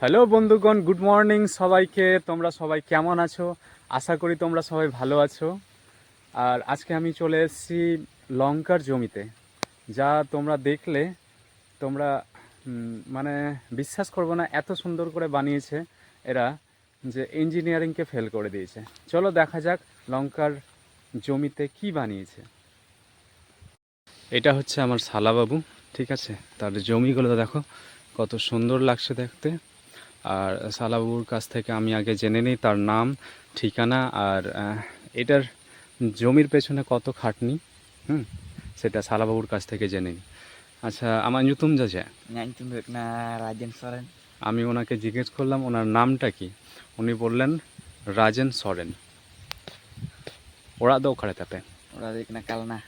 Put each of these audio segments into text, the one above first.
Hello বন্ধুগণ, good morning সবাইকে। তোমরা সবাই কেমন আছো? আশা করি তোমরা সবাই ভালো আছো। আর আজকে আমি চলে এসেছি লঙ্কার জমিতে। যা তোমরা দেখলে, তোমরা মানে বিশ্বাস করব না, এত সুন্দর করে বানিয়েছে এরা যে ইঞ্জিনিয়ারিংকে ফেল করে দিয়েছে। চলো দেখা যাক লঙ্কার জমিতে কি বানিয়েছে। এটা হচ্ছে আমার শালাবাবু, ঠিক আছে? তার জমিগুলো দেখো, কত সুন্দর লাগছে দেখতে। আর শালাবাবুর কাছ থেকে আমি আগে জেনে নিই তার নাম ঠিকানা আর এটার জমির পেছনে কত খাটনি? হুম সেটা শালাবাবুর কাছ থেকে জেনে নিই। আচ্ছা আমার নতুন যা যায় Nyanyi tu mbak na Rajan Soren. আমি ওনাকে জিজ্ঞেস করলাম ওনার নামটা কি? উনি বললেন রাজেন সরেন। ওরা দো ওখানে তাপে di kena kalna.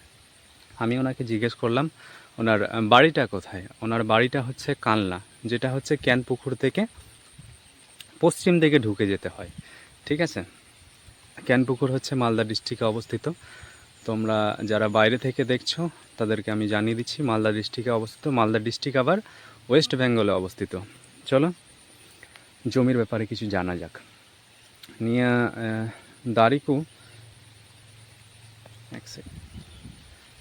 আমি ওনাকে জিজ্ঞেস করলাম ওনার বাড়িটা কোথায়? ওনার বাড়িটা হচ্ছে কানলা যেটা হচ্ছে ক্যানপুকুর থেকে পশ্চিম দিকে ঢুকে যেতে হয়। ঠিক আছে? ক্যানপুকুর হচ্ছে মালদা ডিস্ট্রিক্টে অবস্থিত। তোমরা যারা বাইরে থেকে দেখছ, তাদেরকে আমি জানিয়ে দিচ্ছি মালদা ডিস্ট্রিক্টে অবস্থিত। মালদা ডিস্ট্রিক্ট আবার ওয়েস্ট বেঙ্গলে অবস্থিত। চলো, জমির ব্যাপারে কিছু জানা যাক। নিয়ে দারিকু এক সেকেন্ড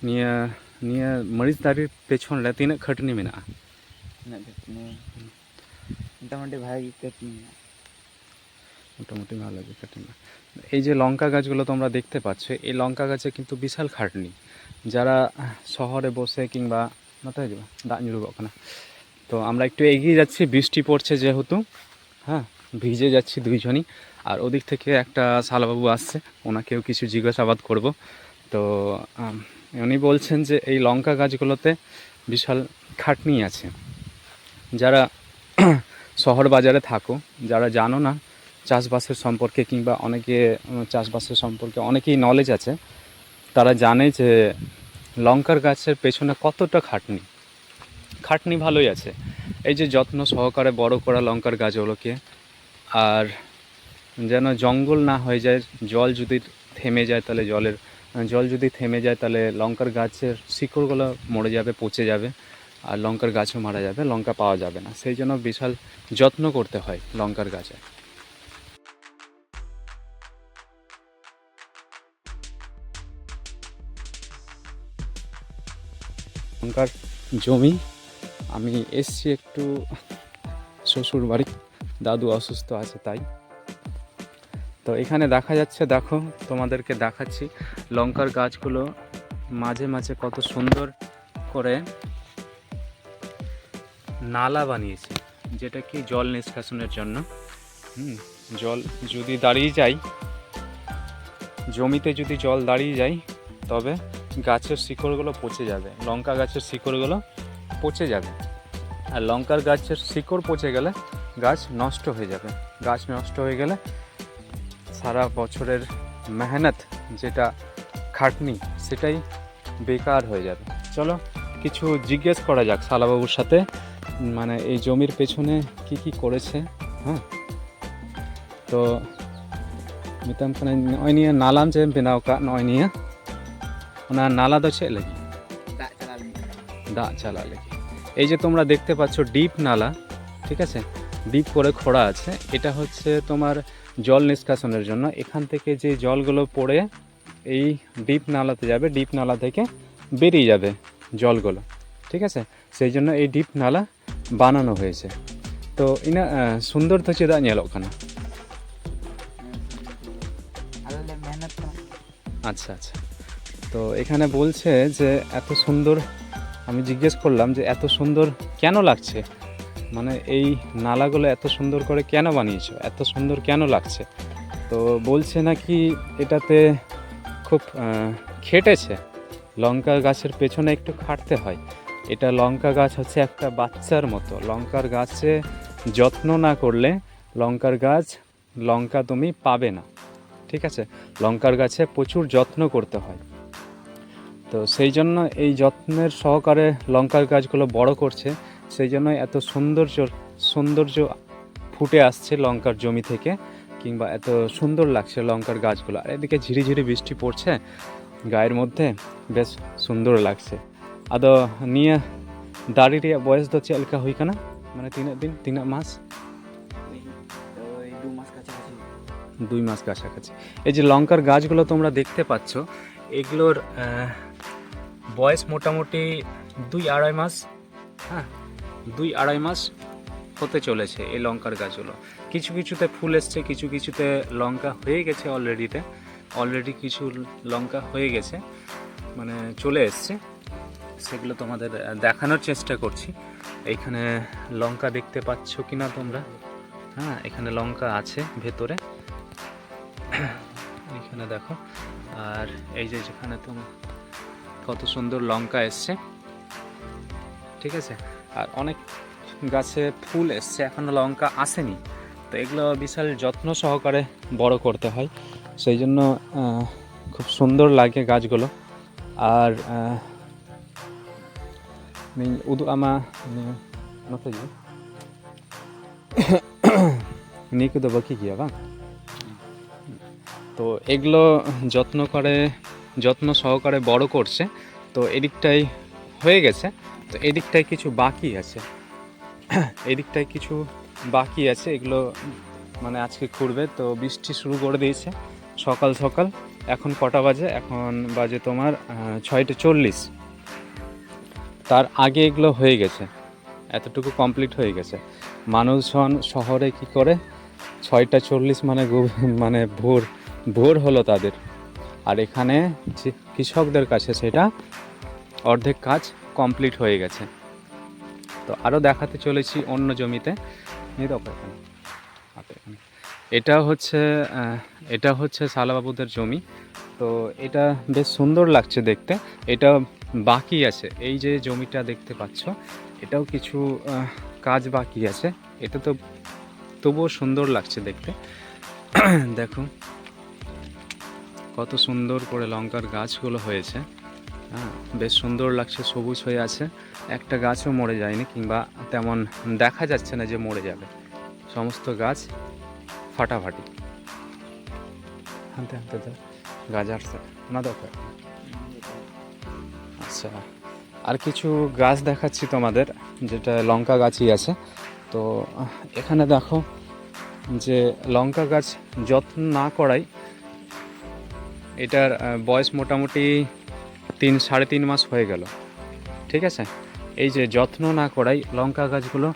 নিয়ে নিয়ে মরিচদারির পেছন রে তিনাগ খাটনি ketemu. মোটামুটি ভাই কেটনি মোটামুটি ভালো লাগে খাটনি এই যে লঙ্কা গাছগুলো তোমরা দেখতে পাচ্ছ, এই লঙ্কা গাছে কিন্তু বিশাল খাটনি। যারা শহরে বসে কিংবা মাথায় যাবে দাগ নিরুগক না। তো আমরা একটু এগিয়ে যাচ্ছি, বৃষ্টি পড়ছে যেহেতু হ্যাঁ ভিজে যাচ্ছি দুইজনই। আর ওদিক থেকে একটা শালাবাবু আসছে, ওনাকেও কিছু জিজ্ঞাসাবাদ করব। তো উনি বলছেন যে এই লঙ্কা গাছগুলোতে বিশাল খাটনি আছে। যারা শহর বাজারে থাকো, যারা জানো না চাষবাসের সম্পর্কে কিংবা অনেকে চাষবাসের সম্পর্কে অনেকেই নলেজ আছে। তারা জানে যে লঙ্কার গাছের পেছনে কতটা খাটনি। খাটনি ভালোই আছে। এই যে যত্ন সহকারে বড় করা লঙ্কার গাছগুলোকে, আর যেন জঙ্গল না হয়ে যায়, জল যদি থেমে যায় তাহলে জলের, জল যদি থেমে যায় তাহলে লঙ্কার গাছের শিকড়গুলো মরে যাবে, পচে যাবে, আর লঙ্কার গাছও মারা যাবে, লঙ্কা পাওয়া যাবে না। সেই জন্য বিশাল যত্ন করতে হয় লঙ্কার গাছে। লঙ্কার জমি। আমি এসছি একটু শ্বশুর বাড়ি দাদু অসুস্থ আছে তাই। তো এখানে দেখা যাচ্ছে, দেখো, তোমাদেরকে দেখাচ্ছি লঙ্কার গাছগুলো মাঝে মাঝে কত সুন্দর করে নালা বানিয়েছে, যেটা কি জল নিষ্কাশনের জন্য। জল যদি দাঁড়িয়ে যায়, জমিতে যদি জল দাঁড়িয়ে যায়, তবে গাছের শিকড়গুলো পচে যাবে লঙ্কা গাছের শিকড়গুলো পচে যাবে আর লঙ্কার গাছের শিকড় পচে গেলে গাছ নষ্ট হয়ে যাবে গাছ নষ্ট হয়ে গেলে সারা বছরের মেহনত যেটা খাটনি সেটাই বেকার হয়ে যাবে চলো কিছু জিজ্ঞেস করা যাক শালাবাবুর সাথে মানে এই জমির পেছনে কি কি করেছে হ্যাঁ তো ᱢᱮᱛᱟᱢ ᱠᱟᱹᱱᱟᱹᱧ ᱱᱚᱜᱼᱚᱭ ᱱᱤᱭᱟᱹ ᱱᱟᱞᱟᱢ ᱡᱮ ᱵᱮᱱᱟᱣ ᱠᱟᱜ ᱱᱚᱜᱼᱚᱭ ᱱᱤᱭᱟᱹ ᱚᱱᱟ নালা ᱫᱚ ᱪᱮᱫ ᱞᱟᱹᱜᱤᱫ tak salah দাগ চালা লেগে এই যে তোমরা দেখতে পাচ্ছ ডিপ নালা ঠিক আছে ডিপ করে খোঁড়া আছে এটা হচ্ছে তোমার জল নিষ্কাশনের জন্য এখান থেকে যে জলগুলো পড়ে এই ডিপ নালাতে যাবে ডিপ নালা থেকে বেরিয়ে যাবে জলগুলো ঠিক আছে সেই জন্য এই ডিপ নালা বানানো হয়েছে তো ইনা আহ, সুন্দর তো চেদা ᱧᱮᱞᱚᱜ ᱠᱟᱱᱟ আলো লে মেহনত তো আচ্ছা আচ্ছা তো এখানে বলছে যে, এত সুন্দর, আমি জিজ্ঞেস করলাম যে, এত সুন্দর কেন লাগছে? মানে এই নালাগুলো এত সুন্দর করে কেন বানিয়েছো? এত সুন্দর কেন লাগছে? তো বলছে নাকি এটাতে খুব খেটেছে। লঙ্কা গাছের পেছনে একটু খাটতে হয়। এটা লঙ্কা গাছ হচ্ছে একটা বাচ্চার মতো। লঙ্কার গাছে যত্ন না করলে লঙ্কার গাছ, লঙ্কা তুমি পাবে না। ঠিক আছে? লঙ্কার গাছে প্রচুর যত্ন করতে হয়। তো সেই জন্য এই যত্নের সহকারে লঙ্কার গাছগুলো বড় করছে, সেই জন্য এত সৌন্দর্য সৌন্দর্য ফুটে আসছে লঙ্কার জমি থেকে, কিংবা এত সুন্দর লাগছে লঙ্কার গাছগুলো। আর এদিকে ঝিরিঝিরি বৃষ্টি পড়ছে, গায়ের মধ্যে বেশ সুন্দর লাগছে। আদো নিয়ে দাড়ি রিয়া বয়স তো চলকা হই কানা মানে তিন দিন, তিন মাস? দুই মাস কাছাকাছি। এই যে লঙ্কার গাছগুলো তোমরা দেখতে পাচ্ছ, এগুলোর বয়স মোটামুটি দুই আড়াই মাস। হ্যাঁ দুই আড়াই মাস হতে চলেছে এই লঙ্কার গাছগুলো। কিছু কিছুতে ফুল এসছে, কিছু কিছুতে লঙ্কা হয়ে গেছে অলরেডিতে। অলরেডি কিছু লঙ্কা হয়ে গেছে মানে চলে এসছে। সেগুলো তোমাদের দেখানোর চেষ্টা করছি। এইখানে লঙ্কা দেখতে পাচ্ছ কি না তোমরা? হ্যাঁ এখানে লঙ্কা আছে ভেতরে। এখানে দেখো, আর এই যে যেখানে তুমি কত সুন্দর লঙ্কা এসছে। ঠিক আছে? আর অনেক গাছে ফুল এসছে এখনও লঙ্কা আসেনি। তো এগুলো বিশাল যত্ন সহকারে বড় করতে হয়। সেই জন্য খুব সুন্দর লাগে গাছগুলো। আর আহ, নি- udu ama ni- ano tadi? নিকু তো বাকি গিয়া বা তো এগুলো যত্ন করে যত্ন সহকারে বড় করছে, তো এদিকটাই হয়ে গেছে। তো এদিকটায় কিছু বাকি আছে। এদিকটায় কিছু বাকি আছে, এগুলো মানে আজকে খুঁড়বে। তো বৃষ্টি শুরু করে দিয়েছে সকাল সকাল। এখন কটা বাজে? এখন বাজে তোমার ছয়টা চল্লিশ। তার আগে এগুলো হয়ে গেছে। এতটুকু কমপ্লিট হয়ে গেছে। মানুষজন শহরে কি করে? ছয়টা চল্লিশ মানে মানে ভোর ভোর হলো তাদের। আর এখানে কৃষকদের কাছে সেটা অর্ধেক কাজ কমপ্লিট হয়ে গেছে। তো আরও দেখাতে চলেছি অন্য জমিতে। এখানে। এটা হচ্ছে এটা হচ্ছে শালাবাবুদের জমি। তো এটা বেশ সুন্দর লাগছে দেখতে। এটা বাকি আছে। এই যে জমিটা দেখতে পাচ্ছ, এটাও কিছু কাজ বাকি আছে। এটা তো তবুও সুন্দর লাগছে দেখতে। দেখো। কত সুন্দর করে লঙ্কার গাছগুলো হয়েছে। হ্যাঁ বেশ সুন্দর লাগছে, সবুজ হয়ে আছে। একটা গাছও মরে যায়নি কিংবা তেমন দেখা যাচ্ছে না যে মরে যাবে। সমস্ত গাছ ফাটাফাটি। হানতে দাও গাছ আসছে। না দরকার আচ্ছা আর কিছু গাছ দেখাচ্ছি তোমাদের, যেটা লঙ্কা গাছই আছে। তো, এখানে দেখো যে লঙ্কা গাছ যত্ন না করাই এটার বয়স মোটামুটি তিন, সাড়ে তিন মাস হয়ে গেল। ঠিক আছে? এই যে যত্ন না করাই লঙ্কা গাছগুলো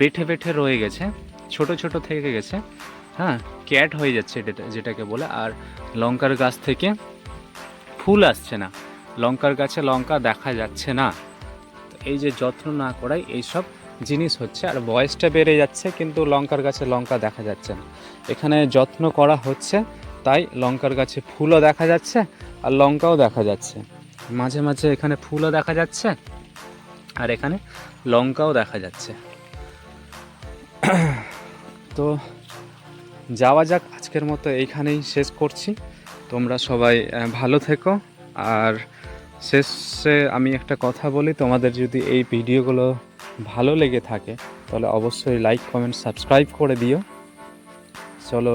বেঠে বেঠে রয়ে গেছে, ছোট ছোট থেকে গেছে হ্যাঁ? ক্যাট হয়ে যাচ্ছে এটা যেটাকে বলে। আর লঙ্কার গাছ থেকে ফুল আসছে না। লঙ্কার গাছে লঙ্কা দেখা যাচ্ছে না। এই যে যত্ন না করাই এইসব জিনিস হচ্ছে। আর বয়সটা বেড়ে যাচ্ছে, কিন্তু লঙ্কার গাছে লঙ্কা দেখা যাচ্ছে না। এখানে যত্ন করা হচ্ছে। তাই লঙ্কার গাছে ফুলও দেখা যাচ্ছে আর লঙ্কাও দেখা যাচ্ছে। মাঝে মাঝে এখানে ফুলও দেখা যাচ্ছে আর এখানে লঙ্কাও দেখা যাচ্ছে। তো যাওয়া যাক, আজকের মতো এইখানেই শেষ করছি। তোমরা সবাই ভালো থেকো। আর শেষে আমি একটা কথা বলি, তোমাদের যদি এই ভিডিওগুলো ভালো লেগে থাকে, তাহলে অবশ্যই লাইক কমেন্ট সাবস্ক্রাইব করে দিও। চলো